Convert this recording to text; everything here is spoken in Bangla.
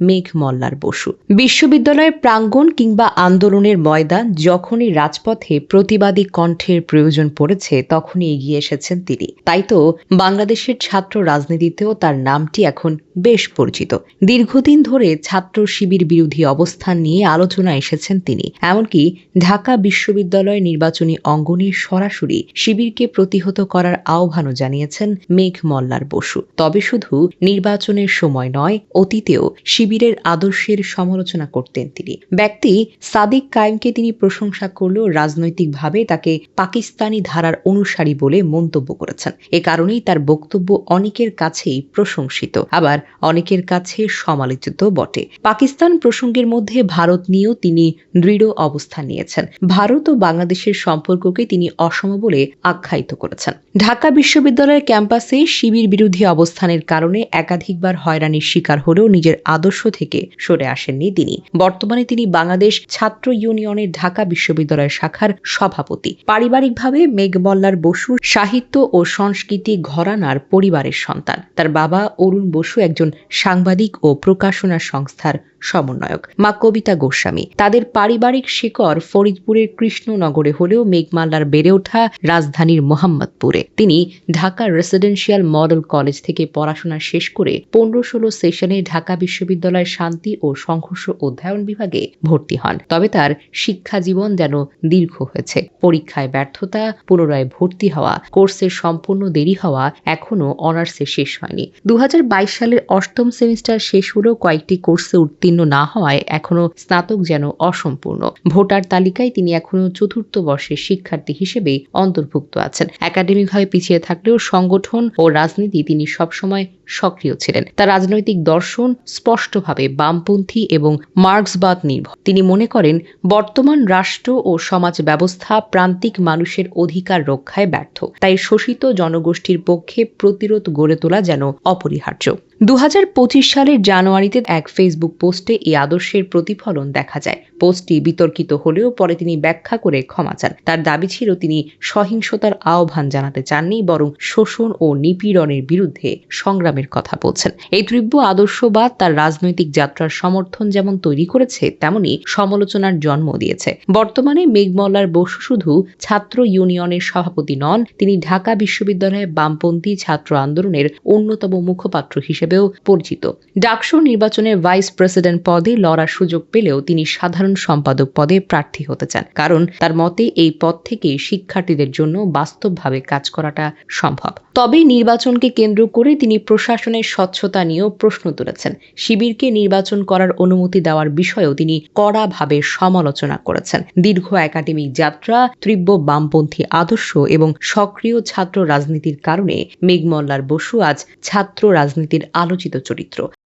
মেঘ মল্লার বসু। বিশ্ববিদ্যালয়ের প্রাঙ্গণ কিংবা আন্দোলনের ময়দান যখনই রাজপথে প্রতিবাদী কণ্ঠের প্রয়োজন পড়েছে, তখনই এগিয়ে এসেছেন তিনি। তাই তো বাংলাদেশের ছাত্র রাজনীতিতেও তার নামটি এখন বেশ পরিচিত। দীর্ঘদিন ধরে ছাত্র শিবির বিরোধী অবস্থান নিয়ে আলোচনা এসেছেন তিনি। এমনকি ঢাকা বিশ্ববিদ্যালয় নির্বাচনী অঙ্গনে সরাসরি শিবিরকে প্রতিহত করার আহ্বানও জানিয়েছেন মেঘ মল্লার বসু। তবে শুধু নির্বাচনের সময় নয়, অতীতেও শিবিরের আদর্শের সমালোচনা করতেন তিনি। ব্যক্তি সাদিক কায়েমকে তিনি প্রশংসা করলেও রাজনৈতিকভাবে তাকে পাকিস্তানি ধারার অনুসারী বলে মন্তব্য করেছেন। এ কারণেই তার বক্তব্য অনেকের কাছেই প্রশংসিত, আবার অনেকের কাছে সমালোচিত বটে। পাকিস্তান প্রসঙ্গের মধ্যে ভারত নিয়েও তিনি দৃঢ় অবস্থান নিয়েছেন। ভারত ও বাংলাদেশের সম্পর্ককে তিনি অসম বলে আখ্যায়িত করেছেন। ঢাকা বিশ্ববিদ্যালয়ের ক্যাম্পাসে শিবির বিরোধী অবস্থানের কারণে একাধিকবার হয়রানির শিকার হলেও নিজের আদর্শ থেকে সরে আসেননি তিনি। বর্তমানে তিনি বাংলাদেশ ছাত্র ইউনিয়নের ঢাকা বিশ্ববিদ্যালয় শাখার সভাপতি। পারিবারিকভাবে মেঘমল্লার বসু সাহিত্য ও সংস্কৃতি ঘরানার পরিবারের সন্তান। তার বাবা অরুণ বসু একজন সাংবাদিক ও প্রকাশনা সংস্থার সমন্বয়ক। মা কবিতা গোস্বামী। তাদের পারিবারিক শিকড় ফরিদপুরের কৃষ্ণনগরে হলেও মেঘমাল্লার বেড়ে ওঠা রাজধানীর মোহাম্মদপুরে। তিনি ঢাকা রেসিডেন্সিয়াল মডেল কলেজ থেকে পড়াশোনা শেষ করে পনেরো ষোলো সেশনে ঢাকা বিশ্ববিদ্যালয়ের শান্তি ও সংঘর্ষ অধ্যয়ন বিভাগে ভর্তি হন। তবে তার শিক্ষা জীবন যেন দীর্ঘ হয়েছে। পরীক্ষায় ব্যর্থতা, পুনরায় ভর্তি হওয়া, কোর্সের সম্পূর্ণ দেরি হওয়া এখনও অনার্সে শেষ হয়নি। দু হাজার বাইশ সালের অষ্টম সেমিস্টার শেষ হলেও কয়েকটি কোর্সে উত্তীর্ণ না হওয়ায় এখনও স্নাতক যেন অসম্পূর্ণ। ভোটার তালিকায় তিনি এখনও চতুর্থ বর্ষের শিক্ষার্থী হিসেবে অন্তর্ভুক্ত আছেন। একাডেমিকভাবে পিছিয়ে থাকলেও সংগঠন ও রাজনীতি তিনি সবসময় সক্রিয় ছিলেন। তার রাজনৈতিক দর্শন স্পষ্টভাবে বামপন্থী এবং মার্ক্সবাদ নির্ভর। তিনি মনে করেন, বর্তমান রাষ্ট্র ও সমাজ ব্যবস্থা প্রান্তিক মানুষের অধিকার রক্ষায় ব্যর্থ। তাই শোষিত জনগোষ্ঠীর পক্ষে প্রতিরোধ গড়ে তোলা যেন অপরিহার্য। দু হাজার পঁচিশ সালের জানুয়ারিতে এক ফেসবুক পোস্টে এই আদর্শের প্রতিফলন দেখা যায়। পোস্টটি বিতর্কিত হলেও পরে তিনি ব্যাখ্যা করে ক্ষমা চান। তার দাবি ছিল তিনি সহিংসতার আহ্বান জানাতে চাননি, বরং শোষণ ও নিপীড়নের বিরুদ্ধে সংগ্রামের কথা বলছেন। এই তীব্র আদর্শবাদ তার রাজনৈতিক যাত্রার সমর্থন যেমন তৈরি করেছে, তেমনি সমালোচনার জন্ম দিয়েছে। বর্তমানে মেঘমল্লার বসু শুধু ছাত্র ইউনিয়নের সভাপতি নন, তিনি ঢাকা বিশ্ববিদ্যালয়ে বামপন্থী ছাত্র আন্দোলনের অন্যতম মুখপাত্র হিসেবেও পরিচিত। ডাকসু নির্বাচনে ভাইস প্রেসিডেন্ট পদে লড়ার সুযোগ পেলেও তিনি সাধারণ সম্পাদক পদে প্রার্থী হতে চান, কারণ তার মতে এই পদ থেকে শিক্ষার্থীদের জন্য বাস্তবভাবে কাজ করাটা সম্ভব। তবে নির্বাচনকে কেন্দ্র করে তিনি প্রশাসনের স্বচ্ছতা নিয়েও প্রশ্ন তুলেছেন। শিবিরকে নির্বাচন করার অনুমতি দেওয়ার বিষয়েও তিনি কড়াভাবে সমালোচনা করেছেন। দীর্ঘ একাডেমিক যাত্রা, তীব্র বামপন্থী আদর্শ এবং সক্রিয় ছাত্র রাজনীতির কারণে মেঘমল্লার বসু আজ ছাত্র রাজনীতির আলোচিত চরিত্র।